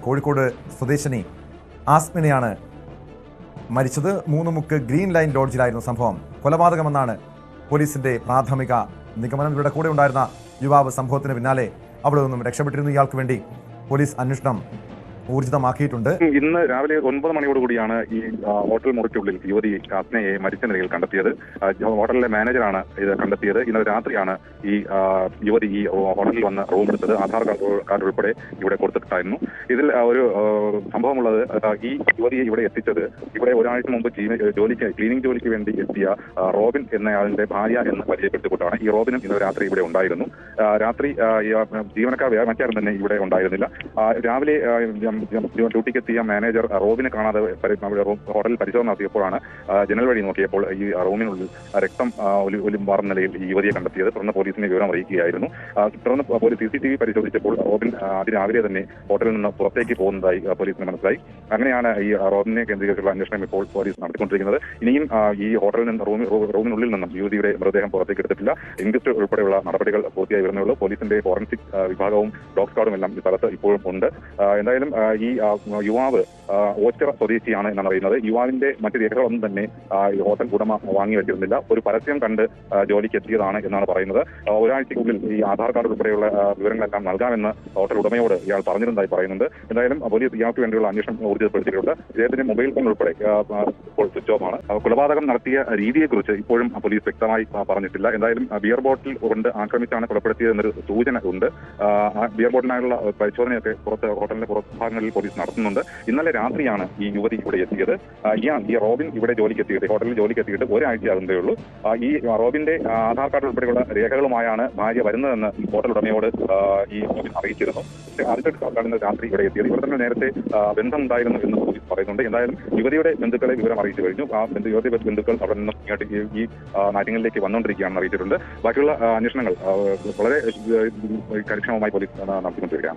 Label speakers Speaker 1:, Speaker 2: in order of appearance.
Speaker 1: കോഴിക്കോട് സ്വദേശിനി ആസ്മിനെയാണ് മരിച്ചത്. മൂന്ന് മുക്ക് ഗ്രീൻ ലൈൻ ലോഡ്ജിലായിരുന്നു സംഭവം. കൊലപാതകമെന്നാണ് പോലീസിന്റെ പ്രാഥമിക നിഗമനം. ഇവിടെ കൂടെ ഉണ്ടായിരുന്ന യുവാവ് സംഭവത്തിന് പിന്നാലെ അവിടെ നിന്നും രക്ഷപ്പെട്ടിരുന്നു. ഇയാൾക്ക് വേണ്ടി പോലീസ് അന്വേഷണം ഊർജിതമാക്കിയിട്ടുണ്ട്.
Speaker 2: ഇന്ന് രാവിലെ ഒൻപത് മണിയോട് കൂടിയാണ് ഈ ഹോട്ടൽ മുറിക്കുള്ളിൽ യുവതി കാസ്നയെ മരിച്ച നിലയിൽ കണ്ടെത്തിയത്. ഹോട്ടലിലെ മാനേജറാണ് ഇത് കണ്ടെത്തിയത്. ഇന്നലെ രാത്രിയാണ് ഈ യുവതി ഈ ഹോട്ടലിൽ വന്ന് റൂം എടുത്തത്. ആധാർ കാർഡ് ഉൾപ്പെടെ ഇവിടെ കൊടുത്തിട്ടായിരുന്നു. ഇതിൽ ഒരു സംഭവമുള്ളത് ഈ യുവതിയെ ഇവിടെ എത്തിച്ചത് ഇവിടെ ഒരാഴ്ച മുമ്പ് ജോലിക്ക് ക്ലീനിങ് ജോലിക്ക് വേണ്ടി എത്തിയ റോബിൻ എന്നയാളിന്റെ ഭാര്യ എന്ന് പരിചയപ്പെടുത്തിക്കൊണ്ടാണ് ഈ റോബിനും ഇന്നലെ രാത്രി ഇവിടെ ഉണ്ടായിരുന്നു. രാത്രി ജീവനക്കാർ മറ്റാരും തന്നെ ഇവിടെ ഉണ്ടായിരുന്നില്ല. രാവിലെ ജം- ഡ്യൂട്ടിക്ക് എത്തിയ മാനേജർ റോബിനെ കാണാതെ ഹോട്ടലിൽ പരിശോധന നടത്തിയപ്പോഴാണ് ജനൽ വഴി നോക്കിയപ്പോൾ ഈ റൂമിനുള്ളിൽ രക്തം ഒരു ഒലി മാറുന്ന നിലയിൽ ഈ യുവതിയെ കണ്ടെത്തിയത്. തുടർന്ന് പോലീസിനെ വിവരം അറിയിക്കുകയായിരുന്നു. തുടർന്ന് police C C T V പരിശോധിച്ചപ്പോൾ റോബിൻ അതിരാവിലെ തന്നെ ഹോട്ടലിൽ നിന്ന് പുറത്തേക്ക് പോകുന്നതായി പോലീസിന് മനസ്സിലായി. അങ്ങനെയാണ് ഈ റോബിനെ കേന്ദ്രീകരിച്ചുള്ള അന്വേഷണം ഇപ്പോൾ പോലീസ് നടത്തിക്കൊണ്ടിരിക്കുന്നത്. ഇനിയും ഈ ഹോട്ടലിൽ നിന്ന് റൂമിൽ റൂമിനുള്ളിൽ നിന്നും യുവതിയുടെ മൃതദേഹം പുറത്തേക്ക് എടുത്തിട്ടില്ല. ഇൻക്വസ്റ്റ് ഉൾപ്പെടെയുള്ള നടപടികൾ പൂർത്തിയായി വരുന്നുള്ളൂ പോലീസിന്റെ ഫോറൻസിക് വിഭാഗവും ഡോക്സ് സ്ക്വാഡും എല്ലാം ഈ സ്ഥലത്ത് ഇപ്പോഴും ഉണ്ട്. എന്തായാലും ഈ ആ, യുവാവ് ആ, ഓച്ചിറ സ്വദേശിയാണ് എന്നാണ് പറയുന്നത്. യുവാവിന്റെ മറ്റു രേഖകളൊന്നും തന്നെ ഈ ഹോട്ടൽ ഉടമ വാങ്ങി വെച്ചിരുന്നില്ല. ഒരു പരസ്യം കണ്ട് ജോലിക്ക് എത്തിയതാണ് എന്നാണ് പറയുന്നത്. ഒരാഴ്ചയ്ക്കുള്ളിൽ ഈ ആധാർ കാർഡ് ഉൾപ്പെടെയുള്ള വിവരങ്ങളെല്ലാം നൽകാമെന്ന് ഹോട്ടൽ ഉടമയോട് ഇയാൾ പറഞ്ഞിരുന്നതായി പറയുന്നുണ്ട്. എന്തായാലും പോലീസ് ഇയാൾക്ക് വേണ്ടിയുള്ള അന്വേഷണം ഊർജിതപ്പെടുത്തിയിട്ടുണ്ട്. ഇദ്ദേഹത്തിന്റെ മൊബൈൽ ഫോൺ ഉൾപ്പെടെ ഇപ്പോൾ സ്വിച്ച് ഓഫ് ആണ്. കൊലപാതകം നടത്തിയ രീതിയെക്കുറിച്ച് ഇപ്പോഴും പോലീസ് വ്യക്തമായി പറഞ്ഞിട്ടില്ല. എന്തായാലും ബിയർ ബോട്ടിൽ കൊണ്ട് ആക്രമിച്ചാണ് കൊലപ്പെടുത്തിയത് എന്നൊരു സൂചന ഉണ്ട്. ബിയർ ബോട്ടിനായുള്ള പരിശോധനയൊക്കെ പുറത്ത് ഹോട്ടലിന്റെ പുറത്ത് ഭാഗങ്ങളിൽ പോലീസ് നടത്തുന്നുണ്ട്. ഇന്നലെ രാത്രിയാണ് ഈ യുവതി ഇവിടെ എത്തിയത്. ഇയാൾ ഈ റോബിൻ ഇവിടെ ജോലിക്ക് എത്തിയിട്ട് ഹോട്ടലിൽ ജോലിക്ക് എത്തിയിട്ട് ഒരാഴ്ച ആകുന്നതേ ഉള്ളൂ. ഈ റോബിന്റെ ആധാർ കാർഡ് ഉൾപ്പെടെയുള്ള രേഖകളുമായാണ് ഭാര്യ വരുന്നതെന്ന് ഹോട്ടൽ ഉടമയോട് ഈ റോബിൻ അറിയിച്ചിരുന്നു. പക്ഷേ ആദ്യത്തെ കാർഡാണ് രാത്രി ഇവിടെ എത്തിയത്. ഇവിടെ തന്നെ നേരത്തെ ബന്ധം ബന്ധമുണ്ടായിരുന്നു എന്ന് പോലീസ് പറയുന്നുണ്ട്. എന്തായാലും യുവതിയുടെ ബന്ധുക്കളെ വിവരം അറിയിച്ചു കഴിഞ്ഞു. ആ ബന്ധു യുവതിയുടെ ബന്ധുക്കൾ അവിടെ നിന്നും ഇങ്ങോട്ട് ഈ- നാട്ടിലേക്ക് വന്നുകൊണ്ടിരിക്കുകയാണെന്ന് അറിയിച്ചിട്ടുണ്ട്. ബാക്കിയുള്ള അന്വേഷണങ്ങൾ വളരെ കാര്യക്ഷമമായി പോലീസ് നടത്തിക്കൊണ്ടിരിക്കുകയാണ്